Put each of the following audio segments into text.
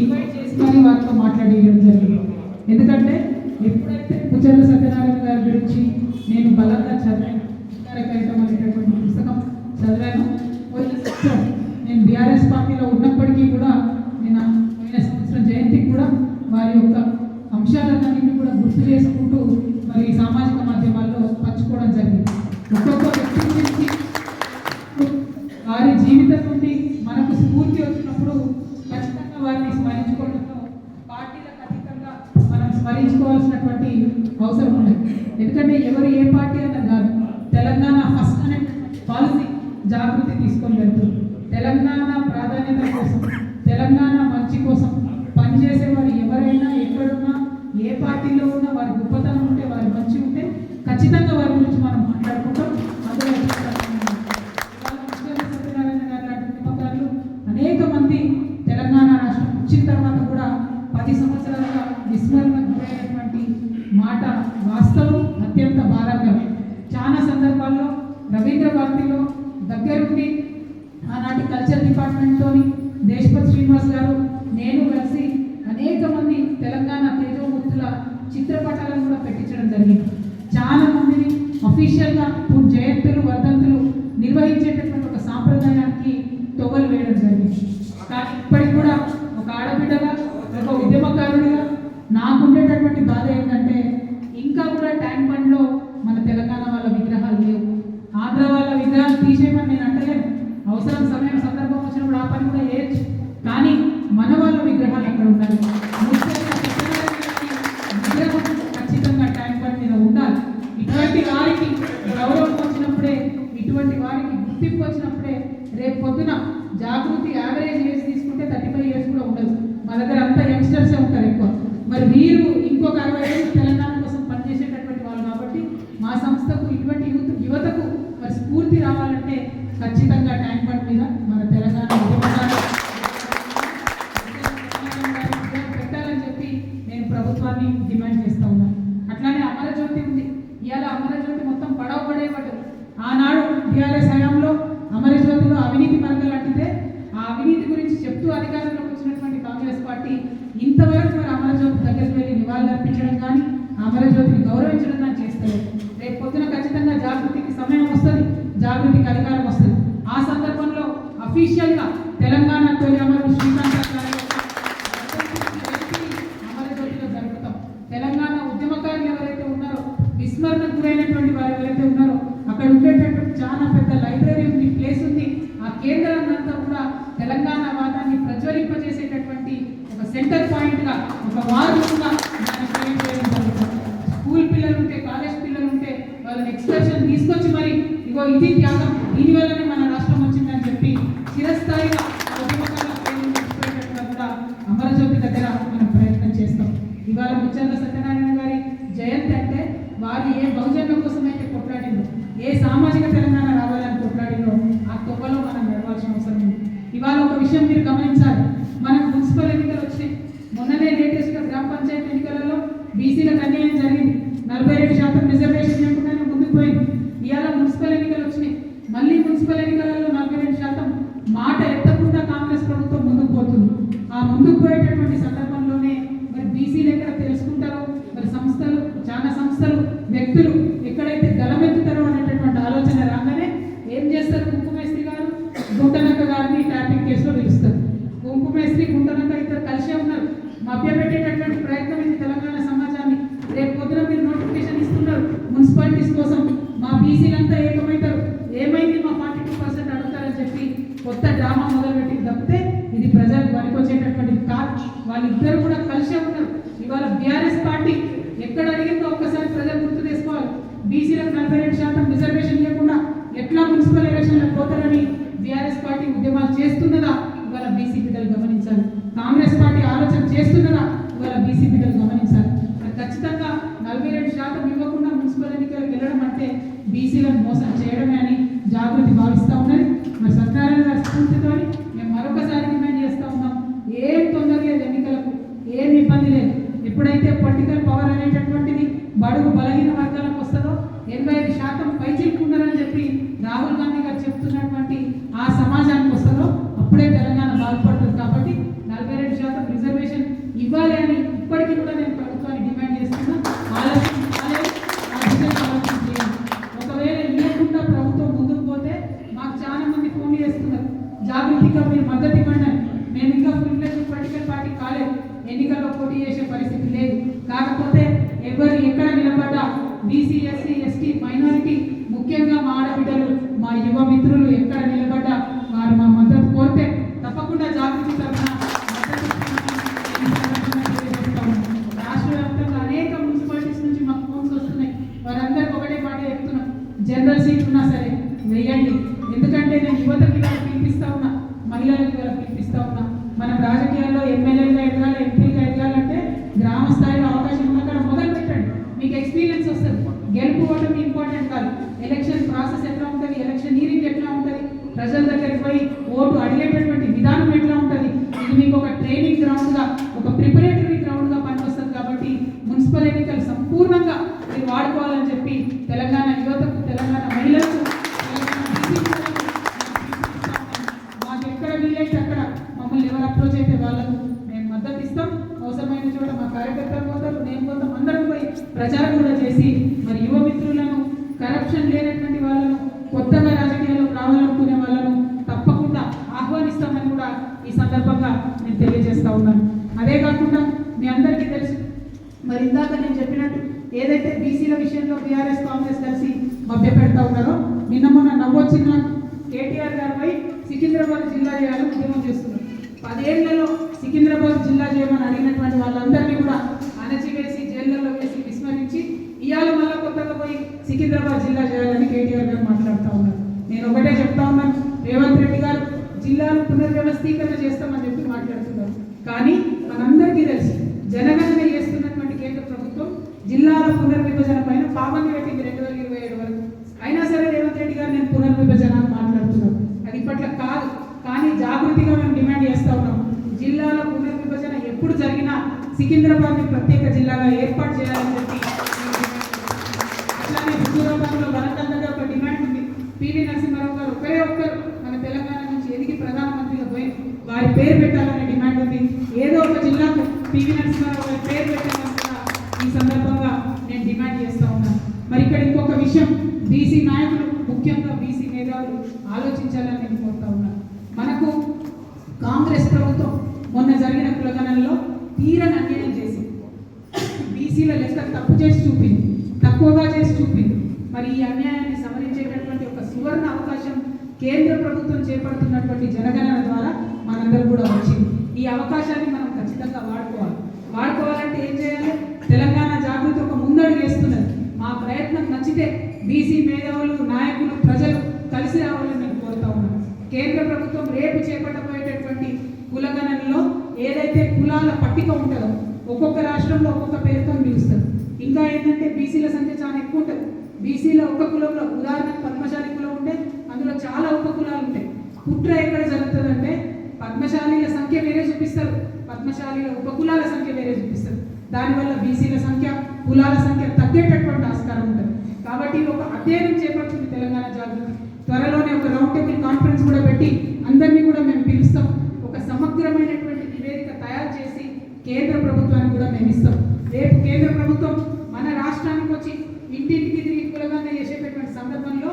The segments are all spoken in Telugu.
ఇన్వైట్ చేసి కానీ వారితో మాట్లాడేయడం జరిగింది. ఎందుకంటే ఎప్పుడైతే పుచ్చర్ల సత్యనారాయణ గారి గురించి నేను బలంగా చదివాను కార్యక్రమం అనేటటువంటి పుస్తకం చదివాను. పోయిన సంవత్సరం నేను బీఆర్ఎస్ పార్టీలో ఉన్నప్పటికీ కూడా నేను పోయిన సంవత్సరం జయంతికి కూడా వారి యొక్క అంశాలన్నింటినీ కూడా గుర్తు చేసుకుంటూ మరి సామాజిక ఎందుకంటే ఎవరు ఏ పార్టీ అన్నది కాదు తెలంగాణ ఫస్ట్ అనే పాలసీ జాగృతి తీసుకొని వెళ్తుంది తెలంగాణ ప్రాధాన్యత కోసం తెలంగాణ మంచి కోసం పనిచేసే వారు ఎవరైనా ఎక్కడున్నా ఏ పార్టీలో ఉన్నా వారి గొప్పతనం ఉంటే వారి మంచి ఉంటే ఖచ్చితంగా వారి గురించి మనం మాట్లాడుకుంటాం. అందులో సత్యనారాయణ గారు లాంటి ఉద్యమకారులు అనేక మంది తెలంగాణ రాష్ట్రం వచ్చిన తర్వాత కూడా పది సంవత్సరాలుగా విస్మరణకు గురైనటువంటి మాట వాస్తవం. అత్యంత బాధాకరం చాలా సందర్భాల్లో రవీంద్ర భారతిలో దగ్గరుండి ఆనాటి కల్చర్ డిపార్ట్మెంట్తోని దేశపతి శ్రీనివాస్ గారు నేను కలిసి అనేక మంది తెలంగాణ తేజోమూర్తుల చిత్రపటాలను కూడా పెట్టించడం జరిగింది. చాలా మందిని అఫీషియల్గా జయంతులు వర్ధంతులు నిర్వహించేటటువంటి ఒక సాంప్రదాయానికి తొగలు వేయడం జరిగింది. కానీ ఇప్పటికి కూడా ఒక ఆడబిడ్డగా ఒక ఉద్యమకారుడిగా నాకుండేటటువంటి బాధ ఏంటంటే ఇంకా కూడా ట్యాంక్ బండ్లో మన తెలంగాణ వాళ్ళ విగ్రహాలు లేవు ఆంధ్ర వాళ్ళ విగ్రహాలు తీసేయమని నేను అంటలేను అవసరం సమయం సందర్భం వచ్చినప్పుడు ఆ పని కూడా చేయొచ్చు కానీ మన వాళ్ళ విగ్రహాలు అక్కడ ఉండాలి విగ్రహం ఖచ్చితంగా ట్యాంక్ బండ్ మీద ఉండాలి. ఇటువంటి వారికి గౌరవం వచ్చినప్పుడే ఇటువంటి వారికి గుర్తింపు వచ్చినప్పుడే రేపు పొద్దున జాగృతి యావరేజ్ ఏజ్ తీసుకుంటే థర్టీ ఫైవ్ ఇయర్స్ కూడా ఉండదు. మా దగ్గర అంతా యంగ్స్టర్సే ఉంటారు ఎక్కువ. మరి వీరు ఇంకొక అరవై ఏళ్ళు తెలంగాణ కోసం పనిచేసేటటువంటి వాళ్ళు కాబట్టి మా సంస్థ ఇటువంటి యూత్ యువతకు మరి స్ఫూర్తి రావాలంటే ఖచ్చితంగా ట్యాంక్ బండ్ మీద మన తెలంగాణ ఉద్యమకారులు పెట్టాలని చెప్పి నేను ప్రభుత్వాన్ని డిమాండ్ చేస్తా ఉన్నాను అట్లానే అమరజ్యోతి ఉంది ఇవాళ అమరజ్యోతి మొత్తం పడవ పడేయబడ్డది ఆనాడు టీఆర్ఎస్ హయాంలో అమరజ్యోతిలో అవినీతి మరకలు అంటితే ఆ అవినీతి గురించి చెప్తూ అధికారంలోకి వచ్చినటువంటి కాంగ్రెస్ పార్టీ ఇంతవరకు మరి అమరజ్యోతి దగ్గరికి వెళ్ళి నివాళులు అర్పించడం కానీ అమరజ్యోతిని గౌరవించడం కానీ చేస్తలేదు రేపు పొద్దున ఖచ్చితంగా జాగృతికి సమయం వస్తుంది జాగృతికి అధికారం వస్తుంది ఆ సందర్భంలో అఫీషియల్గా తెలంగాణ తొలి అమరుడు శ్రీకాంత్ అమరజ్యోతిలో జరుపుతాం తెలంగాణ ఉద్యమకారులు ఎవరైతే ఉన్నారో విస్మరణకు గురైనటువంటి వారు ఎవరైతే ఉన్నారో అక్కడ ఉండేటటువంటి చాలా పెద్ద లైబ్రరీ ఉంది ప్లేస్ ఉంది. ఆ కేంద్రాన్ని అంతా కూడా తెలంగాణ వాదాన్ని ప్రజ్వలింపజేసేటటువంటి ఒక సెంటర్ పాయింట్గా ఒక వార్డుగా స్కూల్ పిల్లలు ఉంటే కాలేజ్ పిల్లలు ఉంటే వాళ్ళని ఎక్స్ప్రెషన్ తీసుకొచ్చి మరి ఇగో ఇది త్యాగం మన విషయం మీరు గమనించాలి. మనకు మున్సిపల్ ఎన్నికలు వచ్చినాయి మొన్ననే లేటెస్ట్గా గ్రామ పంచాయతీ ఎన్నికలలో బీసీలకు అన్యాయం జరిగింది. నలభై రెండు శాతం రిజర్వేషన్ లేకుండానే ముందుకు పోయింది. ఇవాళ మున్సిపల్ ఎన్నికలు వచ్చినాయి. మళ్ళీ మున్సిపల్ ఎన్నికలలో నలభై రెండు శాతం మాట ఎత్తకుండా కాంగ్రెస్ ప్రభుత్వం ముందుకు పోతుంది. ఆ ముందుకు పోయేటటువంటి సందర్భంలోనే మరి బీసీలు ఎక్కడ తెలుసుకుంటారో? మరి సంస్థలు చాలా సంస్థలు వ్యక్తులు ఎక్కడైతే గలమెత్తుతారో అనేటటువంటి ఆలోచన రాగానే ఏం చేస్తారు కుంకుమేస్త్రి గారు గుంటనక్క గారిని ట్రాఫిక్ కేసులో పిలుస్తారు కుంకుమేస్త్రి గుంటనక్క ఇద్దరు కలిసే ఉన్నారు మభ్యపెట్టేటటువంటి ప్రయత్నం ఇది తెలంగాణ సమాజాన్ని రేపు పొద్దున మీరు నోటిఫికేషన్ ఇస్తున్నారు మున్సిపాలిటీస్ కోసం మా బీసీలంతా ఏకమవుతారు ఏమైంది మా ఫార్టీ టూ పర్సెంట్ అడుగుతారని చెప్పి కొత్త డ్రామా మొదలుపెట్టి తప్పితే ఇది ప్రజలకు పనికొచ్చేటటువంటి కాదు. వాళ్ళిద్దరు కూడా కలిసే ఉన్నారు. ఇవాళ బీఆర్ఎస్ పార్టీ ఎక్కడ అడిగిందో ఒక్కసారి ప్రజలు గుర్తు చేసుకోవాలి. బీసీలకు నలభై రెండు శాతం రిజర్వేషన్ లేకుండా ఎట్లా మున్సిపల్ ఎలక్షన్లకు పోతారని బీఆర్ఎస్ పార్టీ ఉద్యమాలు చేస్తున్నదా? ఇవాళ బీసీ బిడ్డలు గమనించాలి. కాంగ్రెస్ పార్టీ ఆలోచన చేస్తున్నదా? ఇవాళ బీసీ బిడ్డలు గమనించాలి. మరి ఖచ్చితంగా నలభై రెండు శాతం ఇవ్వకుండా మున్సిపల్ ఎన్నికలకు వెళ్ళడం అంటే బీసీలను మోసం చేయడమే అని జాగృతి భావిస్తూ ఉన్నది. మరి సత్యనారాయణ గారు స్ఫూర్తితో మేము మరొకసారి ప్రివిలేజ్ పొలిటికల్ పార్టీ కాలేదు. ఎన్నికల్లో పోటీ చేసే పరిస్థితి లేదు. కాకపోతే ఎవరు ఎక్కడ నిలబడ్డా బీసీ ఎస్సీ ఎస్టీ మైనారిటీ ముఖ్యంగా మా ఆడబిడ్డలు మా యువ మిత్రులు ఎక్కడ నిలబడ్డా వారు మా మద్దతు కోరితే తప్పకుండా జాగృతి తరఫున రాష్ట్ర వ్యాప్తంగా అనేక మున్సిపాలిటీస్ నుంచి మాకు ఫోన్స్ వస్తున్నాయి. వారందరికీ ఒకటే మాట చెప్తున్నాం. జనరల్ సీట్ ఉన్నా సరే దగ్గరికి ఓటు అడిగేటటువంటి విధానం ఎట్లా ఉంటుంది? ఇది మీకు ఒక ట్రైనింగ్ గ్రౌండ్గా ఒక ప్రిపరేటరీ గ్రౌండ్గా పనికొస్తుంది కాబట్టి మున్సిపల్ ఎన్నికలు సంపూర్ణంగా మీరు వాడుకోవాలని చెప్పి తెలంగాణ యువతకు తెలంగాణ మహిళలకు మాకు ఎక్కడ వీలైతే అక్కడ మమ్మల్ని ఎవరు అప్రోచ్ అయితే వాళ్ళకు మేము మద్దతు ఇస్తాం. అవసరమైన చోట మా కార్యకర్తలు పోతారు నేను పోతాం. అందరం పోయి ప్రచారం కూడా చేసి మరి యువ మిత్రులను కరప్షన్ లేనటువంటి వాళ్ళను కొత్తగా రాజకీయాల్లోకి రావాలనుకునే వాళ్ళను తప్పకుండా ఆహ్వానిస్తామని కూడా ఈ సందర్భంగా నేను తెలియజేస్తా ఉన్నాను అదే కాకుండా మీ అందరికీ తెలుసు మరి ఇందాక నేను చెప్పినట్టు ఏదైతే బీసీల విషయంలో బీఆర్ఎస్ కాంగ్రెస్ కలిసి మభ్య పెడతా ఉన్నారో నిన్న మొన్న నవ్వొచ్చిన కేటీఆర్ గారు పోయి సికింద్రాబాద్ జిల్లా చేయాలని ఉద్యమం చేస్తున్నారు. పదేళ్ళలో సికింద్రాబాద్ జిల్లా చేయమని అడిగినటువంటి వాళ్ళందరినీ కూడా అణచివేసి జైళ్ళలో వేసి విస్మరించి ఇవాళ మళ్ళా కొత్తగా పోయి సికింద్రాబాద్ జిల్లా చేయాలని కేటీఆర్ గారు మాట్లాడుతూ ఉన్నారు. నేను ఒకటే చెప్తా ఉన్నాను రేవంత్ రెడ్డి గారు జిల్లాను పునర్వ్యవస్థీకరణ చేస్తామని చెప్పి మాట్లాడుతున్నారు. కానీ మనందరికీ తెలుసు జనగణన చేస్తున్నటువంటి కేంద్ర ప్రభుత్వం జిల్లాల పునర్విభజన పైన పాబంది పెట్టింది రెండు వేల ఇరవై ఏడు వరకు. అయినా సరే రేవంత్ రెడ్డి గారు నేను పునర్విభజన అని మాట్లాడుతున్నాను. అది ఇప్పట్లో కాదు. కానీ జాగృతిగా మేము డిమాండ్ చేస్తూ ఉన్నాం. జిల్లాల పునర్విభజన ఎప్పుడు జరిగినా సికింద్రాబాద్ని ప్రత్యేక జిల్లాగా ఏర్పాటు చేయాలని చెప్పి అట్లానే హుజూరాబాద్లో వరంగల్ ఒక డిమాండ్ ఉంది. పివి నరసింహారావు గారు ఒకే ఒక్కరు మన తెలంగాణ నుంచి ఎదిగి ప్రధానమంత్రిగా పోయి వారి పేరు పెట్టాలనే డిమాండ్ ఉంది. ఏదో ఒక జిల్లాకు పివి నరసింహారావు గారి పేరు పెట్టాలని కూడా ఈ సందర్భంగా నేను డిమాండ్ చేస్తా ఉన్నాను మరి ఇక్కడ ఇంకొక విషయం బీసీ నాయకులు ముఖ్యంగా బీసీ మేధావులు ఆలోచించాలని నేను కోరుతా ఉన్నాను మనకు కాంగ్రెస్ ప్రభుత్వం మొన్న జరిగిన కులగణనలో తీరని అన్యాయం చేసింది బీసీల లెక్క తప్పు చేసి చూపింది చూపింది మరి ఈ అన్యాయాన్ని సవరించేటటువంటి ఒక సువర్ణ అవకాశం కేంద్ర ప్రభుత్వం చేపడుతున్నటువంటి జనగణన ద్వారా మనందరూ కూడా వచ్చింది ఈ అవకాశాన్ని మనం ఖచ్చితంగా వాడుకోవాలి. వాడుకోవాలంటే ఏం చేయాలి? తెలంగాణ జాగృతి ఒక ముందడుగు వేస్తున్నది. మా ప్రయత్నం నచ్చితే బీసీ మేధావులు నాయకులు ప్రజలు కలిసి రావాలని నేను కోరుతా ఉన్నాను. కేంద్ర ప్రభుత్వం రేపు చేపట్టబోయేటటువంటి కులగణనలో ఏదైతే కులాల పట్టిక ఉంటుందో ఒక్కొక్క రాష్ట్రంలో ఒక్కొక్క పేరుతో పిలుస్తారు ఇంకా ఏంటంటే బీసీల సంఖ్య చాలా ఎక్కువ ఉంటుంది. బీసీలో ఒక కులంలో ఉదాహరణకు పద్మశాలి కులం ఉంటే అందులో చాలా ఉప కులాలు ఉంటాయి. కుట్ర ఎక్కడ జరుగుతుందంటే పద్మశాలీల సంఖ్య వేరే చూపిస్తారు. పద్మశాలీల ఉప కులాల సంఖ్య వేరే చూపిస్తారు. దానివల్ల బీసీల సంఖ్య కులాల సంఖ్య తగ్గేటటువంటి ఆస్కారం ఉంటుంది. కాబట్టి ఒక అధ్యయనం చేపట్టింది తెలంగాణ జాగృతి త్వరలోనే ఒక రౌండ్ టేబుల్ కాన్ఫరెన్స్ కూడా పెట్టి అందరినీ కూడా మేము పిలుస్తాం. ఒక సమగ్రమైనటువంటి నివేదిక తయారు చేసి కేంద్ర ప్రభుత్వానికి కూడా మేము ఇస్తాం. రేపు కేంద్ర ప్రభుత్వం మన రాష్ట్రానికి వచ్చి ఇంటింటికి తిరిగి కులగన్న చేసేటటువంటి సందర్భంలో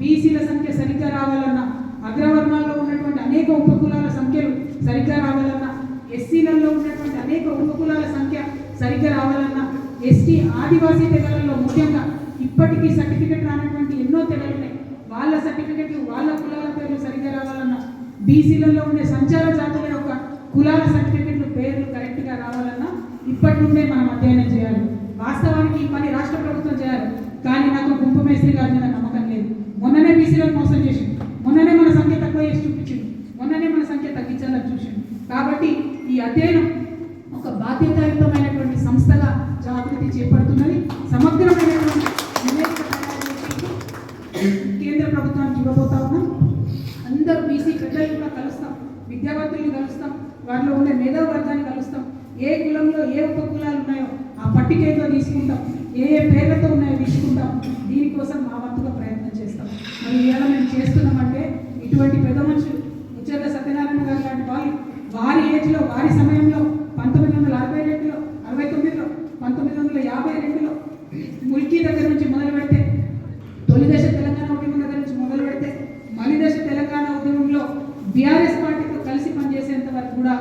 బీసీల సంఖ్య సరిగ్గా రావాలన్నా అగ్రవర్ణాల్లో ఉన్నటువంటి అనేక ఉపకులాల సంఖ్యలు సరిగ్గా రావాలన్నా ఎస్సీలలో ఉన్నటువంటి అనేక ఉపకులాల సంఖ్య సరిగ్గా రావాలన్నా ఎస్టీ ఆదివాసీ తెగలలో ముఖ్యంగా ఇప్పటికీ సర్టిఫికెట్ రానటువంటి ఎన్నో తెగలు ఉన్నాయి. వాళ్ళ సర్టిఫికెట్లు వాళ్ళ కులాల పేర్లు సరిగ్గా రావాలన్నా బీసీలలో ఉండే సంచార జాతుల యొక్క కులాల సర్టిఫికెట్ ఇప్పటి నుండే మనం అధ్యయనం చేయాలి. వాస్తవానికి ఈ పని రాష్ట్ర ప్రభుత్వం చేయాలి. కానీ నాకు గుంపు మేస్త్రి గారి మీద నమ్మకం లేదు. మొన్ననే బీసీలను మోసం చేసింది. మొన్ననే మన సంఖ్య తక్కువ చేసి చూపించింది. మొన్ననే మన సంఖ్య తగ్గించాలని చూసింది. కాబట్టి ఈ అధ్యయనం ఒక బాధ్యతాయుతమైనటువంటి సంస్థగా జాగృతి చేపడుతున్నది. సమగ్రమైనటువంటి కేంద్ర ప్రభుత్వానికి ఇవ్వబోతా ఉన్నాం. అందరూ బీసీ పెద్దలు కూడా కలుస్తాం. విద్యావంతుల్ని కలుస్తాం. వాటిలో ఉండే మేధావర్గాన్ని కలుస్తాం. ఏ కులంలో ఏ ఉప కులాలు ఉన్నాయో ఆ పట్టిక ఏదో తీసుకుంటాం. ఏ ఏ పేర్లతో ఉన్నాయో తీసుకుంటాం. దీనికోసం మా వంతుగా ప్రయత్నం చేస్తాం. మరి ఇవాళ మేము చేస్తున్నామంటే ఇటువంటి పెద్ద మనుషులు ముచ్చర్ల సత్యనారాయణ గారు లాంటి వాళ్ళు వారి ఏజ్లో వారి సమయంలో పంతొమ్మిది వందల అరవై రెండులో అరవై తొమ్మిదిలో పంతొమ్మిది వందల యాభై రెండులో ముల్కీ దగ్గర నుంచి మొదలు పెడితే తొలి దశ తెలంగాణ ఉద్యమం దగ్గర నుంచి మొదలు పెడితే మలి దశ తెలంగాణ ఉద్యమంలో బీఆర్ఎస్ పార్టీతో కలిసి పనిచేసేంత వరకు కూడా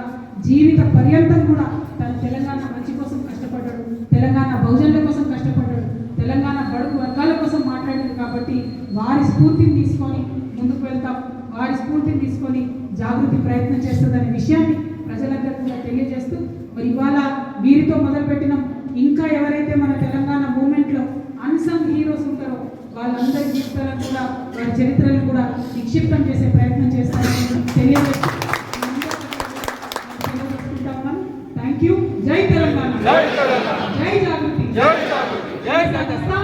జీవిత పర్యంతం కూడా తన తెలంగాణ మంచి కోసం కష్టపడ్డాడు తెలంగాణ బహుజనుల కోసం కష్టపడ్డాడు తెలంగాణ బడుగు వర్గాల కోసం మాట్లాడాడు కాబట్టి వారి స్ఫూర్తిని తీసుకొని ముందుకు వెళ్తాం వారి స్ఫూర్తిని తీసుకొని జాగృతి ప్రయత్నం చేస్తుందనే విషయాన్ని ప్రజలందరికీ కూడా తెలియజేస్తూ మరి ఇవాళ వీరితో మొదలుపెట్టిన ఇంకా ఎవరైతే మన తెలంగాణ మూమెంట్లో అన్సంగ్ హీరోస్ ఉంటారో వాళ్ళందరి జీవితాలను కూడా వారి చరిత్రను కూడా నిక్షిప్తం చేసే ప్రయత్నం చేస్తారని తెలియజేస్తూ థ్యాంక్ యూ జై తెలంగాణ. జై జాగృతి. జై తెలంగాణ.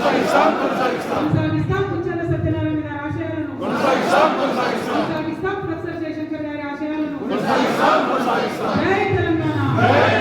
కొనసాగిస్తాం కొనసాగిస్తాం. కొనసాగిస్తాం. కుంచాల సత్యనారాయణ గారి ఆశయాలను కొనసాగిస్తాం కొనసాగిస్తాం. కొనసాగిస్తాం. ప్రొఫెసర్ జయశంకర్ గారి ఆశయాలను కొనసాగిస్తాం కొనసాగిస్తాం. జై తెలంగాణ. జై